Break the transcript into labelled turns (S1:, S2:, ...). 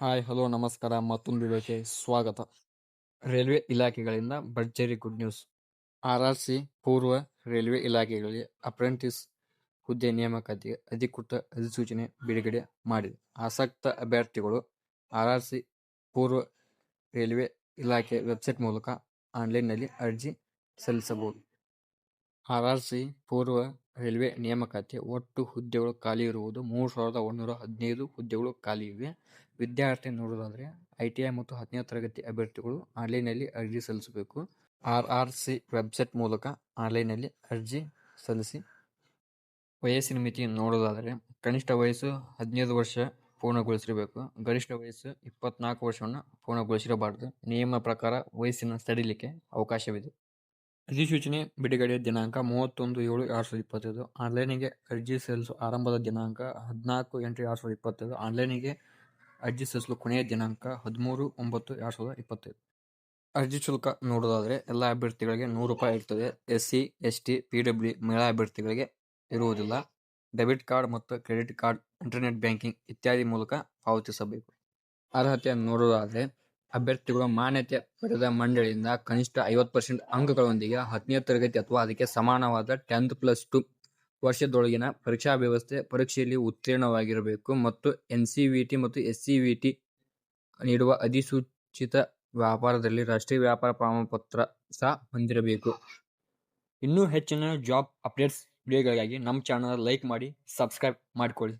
S1: Hi, hello, ನಮಸ್ಕಾರ. ಮತ್ತೊಂದು ವಿಡಿಯೋಕ್ಕೆ ಸ್ವಾಗತ. ರೈಲ್ವೆ ಇಲಾಖೆಗಳಿಂದ ಭರ್ಜರಿ good news. R R C ಪೂರ್ವ ರೈಲ್ವೆ ಇಲಾಖೆಗಳಿಗೆ ಅಪ್ರೆಂಟಿಸ್ ಹುದ್ದೆ ನೇಮಕಾತಿಗೆ ಅಧಿಕೃತ ಅಧಿಸೂಚನೆ ಬಿಡುಗಡೆ ಮಾಡಿದೆ. ಆಸಕ್ತ ಅಭ್ಯರ್ಥಿಗಳು ಆರ್ ಆರ್ ಸಿ ಪೂರ್ವ ರೈಲ್ವೆ ಇಲಾಖೆ ವೆಬ್ಸೈಟ್ ಮೂಲಕ ಆನ್ಲೈನ್ನಲ್ಲಿ ಅರ್ಜಿ ಸಲ್ಲಿಸಬಹುದು. ಆರ್ ಆರ್ ಸಿ ಪೂರ್ವ ರೈಲ್ವೆ ನೇಮಕಾತಿ ಒಟ್ಟು ಹುದ್ದೆಗಳು ಖಾಲಿ ಇರುವುದು ಮೂರು ಸಾವಿರದ ಒಂದೂರ ಹದಿನೈದು ಹುದ್ದೆಗಳು ಖಾಲಿ ಇವೆ. ವಿದ್ಯಾರ್ಥಿ ನೋಡೋದಾದರೆ ಐ ಟಿ ಐ ಮತ್ತು ಹತ್ತನೇ ತರಗತಿ ಅಭ್ಯರ್ಥಿಗಳು ಆನ್ಲೈನಲ್ಲಿ ಅರ್ಜಿ ಸಲ್ಲಿಸಬೇಕು. ಆರ್ ಆರ್ ಸಿ ವೆಬ್ಸೈಟ್ ಮೂಲಕ ಆನ್ಲೈನಲ್ಲಿ ಅರ್ಜಿ ಸಲ್ಲಿಸಿ. ವಯಸ್ಸಿನ ಮಿತಿ ನೋಡೋದಾದರೆ ಕನಿಷ್ಠ ವಯಸ್ಸು ಹದಿನೈದು ವರ್ಷ ಪೂರ್ಣಗೊಳಿಸಿರಬೇಕು. ಗರಿಷ್ಠ ವಯಸ್ಸು ಇಪ್ಪತ್ನಾಲ್ಕು ವರ್ಷವನ್ನು ಪೂರ್ಣಗೊಳಿಸಿರಬಾರ್ದು. ನಿಯಮ ಪ್ರಕಾರ ವಯಸ್ಸಿನ ಸಡಿಲಿಕೆ ಅವಕಾಶವಿದೆ. ಅಧಿಸೂಚನೆ ಬಿಡುಗಡೆ ದಿನಾಂಕ ಮೂವತ್ತೊಂದು ಏಳು ಎರಡು ಸಾವಿರದ ಇಪ್ಪತ್ತೈದು. ಆನ್ಲೈನಿಗೆ ಅರ್ಜಿ ಸಲ್ಲಿಸು ಆರಂಭದ ದಿನಾಂಕ ಹದಿನಾಲ್ಕು ಎಂಟು ಎರಡು ಸಾವಿರದ ಇಪ್ಪತ್ತೈದು. ಆನ್ಲೈನಿಗೆ ಅರ್ಜಿ ಸಲ್ಲಿಸಲು ಕೊನೆಯ ದಿನಾಂಕ ಹದಿಮೂರು ಒಂಬತ್ತು ಎರಡು ಸಾವಿರದ ಇಪ್ಪತ್ತೈದು. ಅರ್ಜಿ ಶುಲ್ಕ ನೋಡೋದಾದರೆ ಎಲ್ಲ ಅಭ್ಯರ್ಥಿಗಳಿಗೆ ನೂರು ರೂಪಾಯಿ ಇರ್ತದೆ. S C S T P W ಮಹಿಳಾ ಅಭ್ಯರ್ಥಿಗಳಿಗೆ ಇರುವುದಿಲ್ಲ. ಡೆಬಿಟ್ ಕಾರ್ಡ್ ಮತ್ತು ಕ್ರೆಡಿಟ್ ಕಾರ್ಡ್, ಇಂಟರ್ನೆಟ್ ಬ್ಯಾಂಕಿಂಗ್ ಇತ್ಯಾದಿ ಮೂಲಕ ಪಾವತಿಸಬೇಕು. ಅರ್ಹತೆಯನ್ನು ನೋಡೋದಾದರೆ ಅಭ್ಯರ್ಥಿಗಳು ಮಾನ್ಯತೆ ಪಡೆದ ಮಂಡಳಿಯಿಂದ ಕನಿಷ್ಠ ಐವತ್ತು ಪರ್ಸೆಂಟ್ ಅಂಕಗಳೊಂದಿಗೆ ಹತ್ತನೇ ತರಗತಿ ಅಥವಾ ಅದಕ್ಕೆ ಸಮಾನವಾದ ಟೆಂತ್ ಪ್ಲಸ್ ಟು ವರ್ಷದೊಳಗಿನ ಪರೀಕ್ಷಾ ವ್ಯವಸ್ಥೆ ಪರೀಕ್ಷೆಯಲ್ಲಿ ಉತ್ತೀರ್ಣವಾಗಿರಬೇಕು ಮತ್ತು ಎನ್ ಸಿ ವಿ ಟಿ ಮತ್ತು ಎಸ್ ಸಿ ವಿ ಟಿ ನೀಡುವ ಅಧಿಸೂಚಿತ ವ್ಯಾಪಾರದಲ್ಲಿ ರಾಷ್ಟ್ರೀಯ ವ್ಯಾಪಾರ ಪ್ರಮಾಣಪತ್ರ ಸಹ ಹೊಂದಿರಬೇಕು. ಇನ್ನೂ ಹೆಚ್ಚಿನ ಜಾಬ್ ಅಪ್ಡೇಟ್ಸ್ ವಿಡಿಯೋಗಳಿಗಾಗಿ ನಮ್ಮ ಚಾನಲ್ ಲೈಕ್ ಮಾಡಿ ಸಬ್ಸ್ಕ್ರೈಬ್ ಮಾಡಿಕೊಳ್ಳಿ.